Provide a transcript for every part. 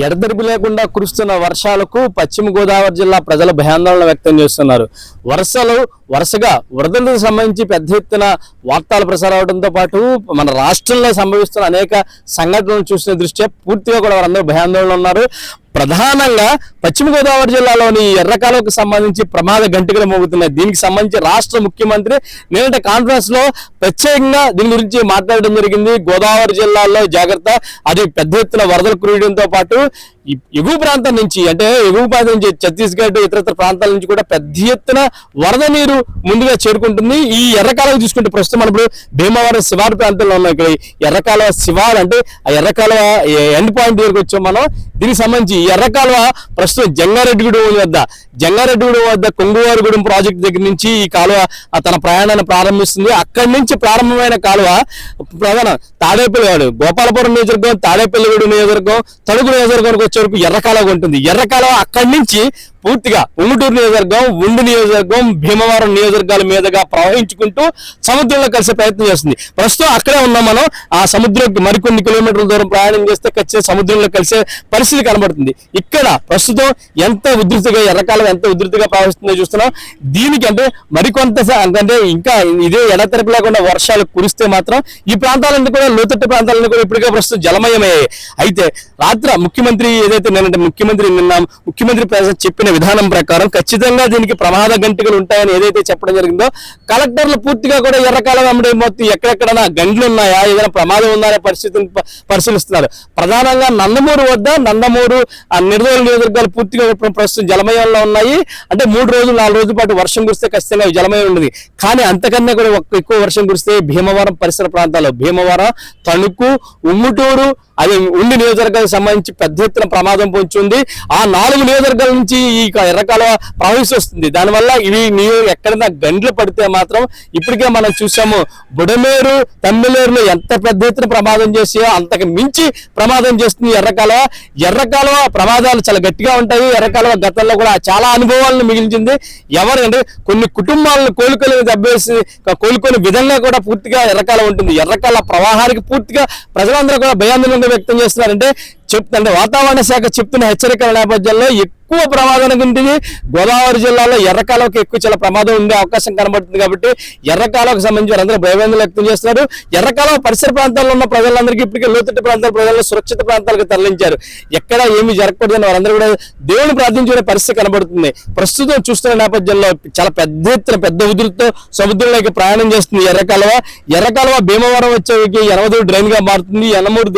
ఎడతెరిపి లేకుండా కురుస్తున్న వర్షాలకు పశ్చిమ గోదావరి జిల్లా ప్రజలు భయాందోళన వ్యక్తం చేస్తున్నారు. వరుసలు వరుసగా వరదలకు సంబంధించి పెద్ద ఎత్తున వార్తలు ప్రసారం అవడంతో పాటు మన రాష్ట్రంలో సంభవిస్తున్న అనేక సంఘటనలు చూసిన దృష్ట్యా పూర్తిగా కూడా వారందరూ భయాందోళన ఉన్నారు. ప్రధానంగా పశ్చిమ గోదావరి జిల్లాలోని ఎర్రకాలకు సంబంధించి ప్రమాద గంటికలు మోగుతున్నాయి. దీనికి సంబంధించి రాష్ట్ర ముఖ్యమంత్రి నిన్నటి కాన్ఫరెన్స్లో ప్రత్యేకంగా దీని గురించి మాట్లాడడం జరిగింది. గోదావరి జిల్లాలో జాగ్రత్త అది పెద్ద ఎత్తున వరదలు కురియడంతో పాటు ఈ ఎగువ ప్రాంతం నుంచి అంటే ఎగువ ప్రాంతం నుంచి ఛత్తీస్గఢ్ ఇతరత్ర ప్రాంతాల నుంచి కూడా పెద్ద ఎత్తున వరద నీరు ముందుగా చేరుకుంటుంది. ఈ ఎర్రకాలం చూసుకుంటే ప్రస్తుతం మనం ఇప్పుడు భీమవరం శివారు ప్రాంతంలో ఉన్నాం ఇక్కడ. ఎర్రకాలువ శివారు అంటే ఆ ఎర్రకాలువ ఎండ్ పాయింట్ దగ్గరికి వచ్చాం మనం. దీనికి సంబంధించి ఎర్రకాలువ ప్రస్తుతం జంగారెడ్డిగూడెం వద్ద జంగారెడ్డిగూడెం వద్ద కొంగువారిగూడెం ప్రాజెక్ట్ దగ్గర నుంచి ఈ కాలువ తన ప్రయాణాన్ని ప్రారంభిస్తుంది. అక్కడి నుంచి ప్రారంభమైన కాలువ ప్రధాన తాడేపల్లి గోపాలపురం నియోజకవర్గం తాడేపల్లిగూడెం నియోజకవర్గం తణుకు నియోజకవర్గానికి వచ్చే వరకు ఎర్రకాలువ ఉంటుంది. ఎర్రకాలువ అక్కడి నుంచి పూర్తిగా ఉంగుటూరు నియోజకవర్గం ఉండు నియోజకవర్గం భీమవరం నియోజకవర్గాల మీదుగా ప్రవహించుకుంటూ సముద్రంలో కలిసే ప్రయత్నం చేస్తుంది. ప్రస్తుతం అక్కడే ఉన్నాం మనం. ఆ సముద్రంకి మరికొన్ని కిలోమీటర్ల దూరం ప్రయాణం చేస్తే ఖచ్చితంగా సముద్రంలో కలిసే పరిస్థితి కనబడుతుంది. ఇక్కడ ప్రస్తుతం ఎంత ఉధృతిగా ఎర్రకాలం ఎంత ఉధృతిగా ప్రవహిస్తుందో చూస్తున్నాం. దీనికి అంటే మరికొంత స- అంటే ఇంకా ఇదే ఎడతెరపు లేకుండా వర్షాలు కురిస్తే మాత్రం ఈ ప్రాంతాలన్నీ కూడా లోతట్టు ప్రాంతాలన్నీ కూడా ఇప్పటికే ప్రస్తుతం జలమయమయ్యాయి. అయితే రాత్ర ముఖ్యమంత్రి ఏదైతే నిన్న ముఖ్యమంత్రి నిన్న ముఖ్యమంత్రి ప్రజలు చెప్పిన విధానం ప్రకారం ఖచ్చితంగా దీనికి ప్రమాద గంటికలు ఉంటాయని ఏదైతే చెప్పడం జరిగిందో కలెక్టర్లు పూర్తిగా కూడా ఎర్రకాలం అమ్మడే మొత్తం ఎక్కడెక్కడైనా గండ్లు ఉన్నాయా? ఏదైనా ప్రమాదం ఉందా అనే పరిస్థితిని పరిశీలిస్తున్నారు. ప్రధానంగా నందమూరు వద్ద నందమూరు ఆ నిర్దోల నియోజకవర్గాలు పూర్తిగా ప్రస్తుతం జలమయంలో ఉన్నాయి. అంటే మూడు రోజులు నాలుగు రోజుల పాటు వర్షం కురిస్తే ఖచ్చితంగా జలమయం ఉండదు. కానీ అంతకన్నా కూడా ఎక్కువ వర్షం కురిస్తే భీమవరం పరిసర ప్రాంతాల్లో భీమవరం తణుకు ఉమ్ముటూరు అది ఉండి నియోజకవర్గానికి సంబంధించి పెద్ద ఎత్తున ప్రమాదం పొంచుంది. ఆ నాలుగు నియోజకవర్గాల నుంచి ఈ ఎర్రకాలువ ప్రవహిస్తుంది దానివల్ల ఇవి నీరు ఎక్కడైనా గండ్లు పడితే మాత్రం ఇప్పటికే మనం చూసాము బుడమేరు తమ్మిలేరులో ఎంత పెద్ద ఎత్తున ప్రమాదం చేసి అంతకు మించి ప్రమాదం చేస్తుంది ఎర్రకాలువ. ఎర్రకాలువ ప్రమాదాలు చాలా గట్టిగా ఉంటాయి. ఎర్రకాలువ గతంలో కూడా చాలా అనుభవాలను మిగిల్చింది. ఎవరంటే కొన్ని కుటుంబాలను కోలుకొని దెబ్బేసి కోలుకొని విధంగా కూడా పూర్తిగా ఎర్రకాలం ఉంటుంది. ఎర్రకాల ప్రవాహానికి పూర్తిగా ప్రజలందరూ కూడా భయాందోళన వ్యక్తం చేస్తున్నారంటే చెప్తుంటే వాతావరణ శాఖ చెప్తున్న హెచ్చరికల నేపథ్యంలో ఎక్కువ ప్రమాదం ఉంటుంది. గోదావరి జిల్లాలో ఎర్రకాలకు ఎక్కువ చాలా ప్రమాదం ఉండే అవకాశం కనబడుతుంది కాబట్టి ఎర్రకాలకు సంబంధించి వారందరూ భయభేదం వ్యక్తం చేస్తున్నారు. ఎర్రకాలం పరిసర ప్రాంతాల్లో ఉన్న ప్రజలందరికీ ఇప్పటికే లోతట్టు ప్రాంతాల ప్రజలను సురక్షిత ప్రాంతాలకు తరలించారు. ఎక్కడ ఏమి జరగకూడదని వారందరూ కూడా దేవుని ప్రార్థించుకునే పరిస్థితి కనబడుతుంది. ప్రస్తుతం చూస్తున్న నేపథ్యంలో చాలా పెద్ద ఎత్తున పెద్ద ఉదురుతో సముద్రంలోకి ప్రయాణం చేస్తుంది ఎర్రకాలువ. ఎర్రకాలువ భీమవరం వచ్చేకి ఎనమదూరు డ్రైన్గా మారుతుంది. ఎనమూరు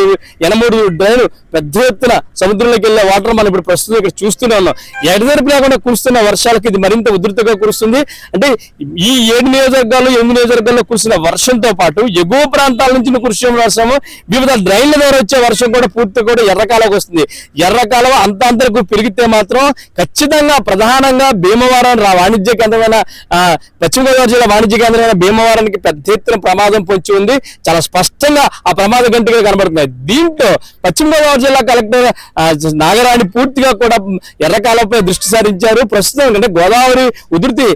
ఎనమూరు డ్రైన్ పెద్ద ఎత్తున సముద్రంలోకి వెళ్ళే వాటర్ మనం ఇప్పుడు ప్రస్తుతం ఇక్కడ చూస్తున్నాం ఉన్నాం ఎడదెరపు లేకుండా కురుస్తున్న వర్షాలకు ఇది మరింత ఉధృతగా కురుస్తుంది. అంటే ఈ ఏడు నియోజకవర్గాలు ఎనిమిది నియోజకవర్గాల్లో కురిసిన వర్షంతో పాటు ఎగువ ప్రాంతాల నుంచి కురిసే వర్షం వివిధ డ్రైన్ల ద్వారా వచ్చే వర్షం కూడా పూర్తి కూడా ఎర్రకాలకు వస్తుంది. ఎర్రకాలం అంత అంతరకు పెరిగితే మాత్రం ఖచ్చితంగా ప్రధానంగా భీమవరం వాణిజ్య కేంద్రమైన పశ్చిమ గోదావరి జిల్లా వాణిజ్య కేంద్రమైన భీమవరానికి పెద్ద ఎత్తున ప్రమాదం పొంచి ఉంది. చాలా స్పష్టంగా ఆ ప్రమాద గంటగా కనబడుతున్నాయి. దీంతో పశ్చిమ గోదావరి జిల్లా కలెక్టర్ నాగరాణి పూర్తిగా కూడా ఎర్ర పథకాలపై దృష్టి సారించారు. ప్రస్తుతం అంటే గోదావరి ఉధృతి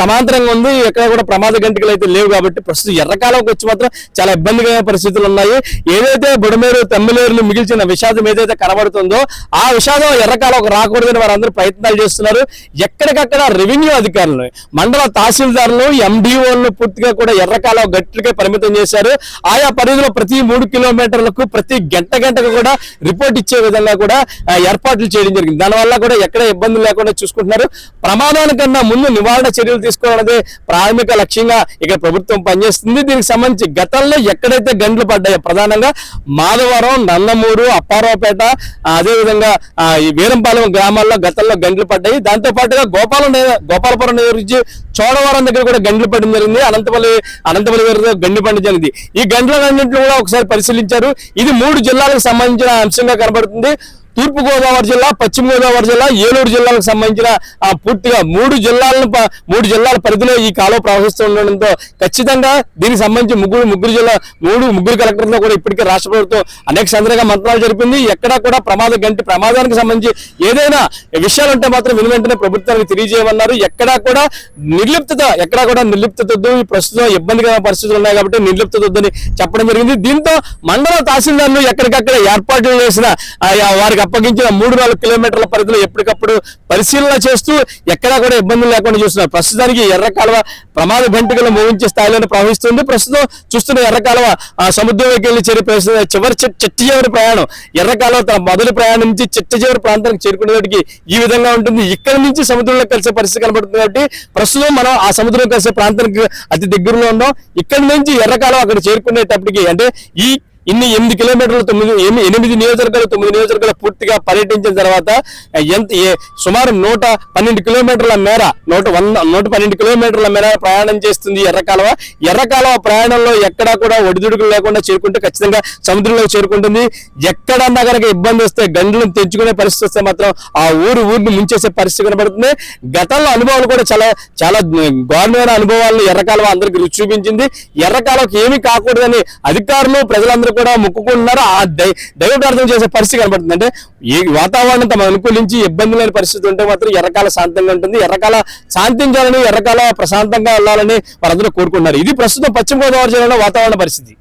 సమాంతరంగా ఉంది. ఎక్కడ కూడా ప్రమాద గంటలు అయితే లేవు కాబట్టి ప్రస్తుతం ఎర్రకాలంకి వచ్చి మాత్రం చాలా ఇబ్బందికరమైన పరిస్థితులు ఉన్నాయి. ఏదైతే బుడమేరు తమ్మిలేరులు మిగిల్చిన విషాదం ఏదైతే కనబడుతుందో ఆ విషాదం ఎర్రకాలంకు రాకూడదని వారందరూ ప్రయత్నాలు చేస్తున్నారు. ఎక్కడికక్కడ రెవెన్యూ అధికారులు మండల తహసీల్దారులు ఎండిఓలను పూర్తిగా కూడా ఎర్రకాలం గట్టిగా పరిమితం చేశారు. ఆయా పరిధిలో ప్రతి మూడు కిలోమీటర్లకు ప్రతి గంట గంటకు కూడా రిపోర్ట్ ఇచ్చే విధంగా కూడా ఏర్పాట్లు చేయడం జరిగింది. దానివల్ల కూడా ఎక్కడ ఇబ్బందులు లేకుండా చూసుకుంటున్నారు. ప్రమాదానికన్నా ముందు నివారణ చర్యలు తీసుకోవాలనేది ప్రాథమిక లక్ష్యంగా ఇక్కడ ప్రభుత్వం పనిచేస్తుంది. దీనికి సంబంధించి గతంలో ఎక్కడైతే గండ్లు పడ్డాయో ప్రధానంగా మాధవరం నందమూరు అప్పారావుపేట అదేవిధంగా ఈ వీరంపాలెం గ్రామాల్లో గతంలో గండ్లు పడ్డాయి. దాంతో పాటుగా గోపాలపురం నుంచి చోడవరం దగ్గర కూడా గండ్లు పడడం జరిగింది. అనంతపల్లి అనంతపల్లి దగ్గర గండి పండి జరిగింది. ఈ గండ్లన్నింటిని కూడా ఒకసారి పరిశీలించారు. ఇది మూడు జిల్లాలకు సంబంధించిన అంశంగా కనబడుతుంది. తూర్పు గోదావరి జిల్లా పశ్చిమ గోదావరి జిల్లా ఏలూరు జిల్లాలకు సంబంధించిన పూర్తిగా మూడు జిల్లాలను మూడు జిల్లాల పరిధిలో ఈ కాలువ ప్రవహిస్తూ ఉండడంతో ఖచ్చితంగా దీనికి సంబంధించి ముగ్గురు ముగ్గురు జిల్లా మూడు ముగ్గురు కలెక్టర్లతో కూడా ఇప్పటికే రాష్ట్ర ప్రభుత్వం అనేక సందర్భంగా మంత్రాలు జరిపింది. ఎక్కడా కూడా ప్రమాద గంటి ప్రమాదానికి సంబంధించి ఏదైనా విషయాలు ఉంటే మాత్రం విని వెంటనే ప్రభుత్వానికి తెలియజేయమన్నారు. ఎక్కడా కూడా నిర్లిప్తత ఎక్కడా కూడా నిర్లిప్తత ప్రస్తుతం ఇబ్బందికర పరిస్థితులు ఉన్నాయి కాబట్టి నిర్లిప్తత చెప్పడం జరిగింది. దీంతో మండల తహసీల్దార్లు ఎక్కడికక్కడ ఏర్పాట్లు చేసిన వారికి అప్పగించిన మూడు నాలుగు కిలోమీటర్ల పరిధిలో ఎప్పటికప్పుడు పరిశీలన చేస్తూ ఎక్కడా కూడా ఇబ్బందులు లేకుండా చూస్తున్నారు. ప్రస్తుతానికి ఎర్ర కాలువ ప్రమాద గంటలు మోగించే స్థాయిలోనే ప్రవహిస్తుంది. ప్రస్తుతం చూస్తున్న ఎర్ర కాలువ ఆ సముద్రంలోకి వెళ్ళి చేరి చివరి చిట్ట చిట్ట చివరి ప్రయాణం. ఎర్ర కాలువ తన మొదటి ప్రయాణం నుంచి చిట్ట చివరి ప్రాంతానికి చేరుకునేటికి ఈ విధంగా ఉంటుంది. ఇక్కడ నుంచి సముద్రంలో కలిసే పరిస్థితి కనబడుతుంది కాబట్టి ప్రస్తుతం మనం ఆ సముద్రం కలిసే ప్రాంతానికి అతి దగ్గరలో ఉన్నాం. ఇక్కడ నుంచి ఎర్ర కాలువ అక్కడ చేరుకునేటప్పటికి అంటే ఈ ఇన్ని ఎనిమిది కిలోమీటర్లు తొమ్మిది ఎనిమిది నియోజకవర్గాలు తొమ్మిది నియోజకవర్గాలు పూర్తిగా పర్యటించిన తర్వాత ఎంత సుమారు నూట పన్నెండు కిలోమీటర్ల మేర నూట వంద నూట పన్నెండు కిలోమీటర్ల మేర ప్రయాణం చేస్తుంది ఎర్రకాలవ. ఎర్రకాలవ ప్రయాణంలో ఎక్కడా కూడా ఒడిదుడుకులు లేకుండా చేరుకుంటే ఖచ్చితంగా సముద్రంలోకి చేరుకుంటుంది. ఎక్కడన్నా కనుక ఇబ్బంది వస్తే గంటలను తెంచుకునే పరిస్థితి వస్తే మాత్రం ఆ ఊరు ఊరిని ముంచేసే పరిస్థితి కనబడుతుంది. గతంలో అనుభవాలు కూడా చాలా చాలా ఘోరమైన అనుభవాలను ఎర్రకాలవ అందరికి రుచి చూపించింది. ఎర్రకాలవకి ఏమీ కాకూడదని అధికారులు ప్రజలందరూ కూడా మొక్కుకుంటున్నారు ఆ దై దైవ ప్రార్థన చేసే పరిస్థితి కనబడుతుంది. అంటే ఈ వాతావరణం తమ అనుకూలించి ఇబ్బంది లేని పరిస్థితి ఉంటే మాత్రం ఎర్రకాల శాంతంగా ఉంటుంది. ఎర్రకాల శాంతించాలని ఎర్రకాల ప్రశాంతంగా వెళ్ళాలని వారందరూ కోరుకుంటున్నారు. ఇది ప్రస్తుతం పశ్చిమ గోదావరి జిల్లాలో వాతావరణ పరిస్థితి.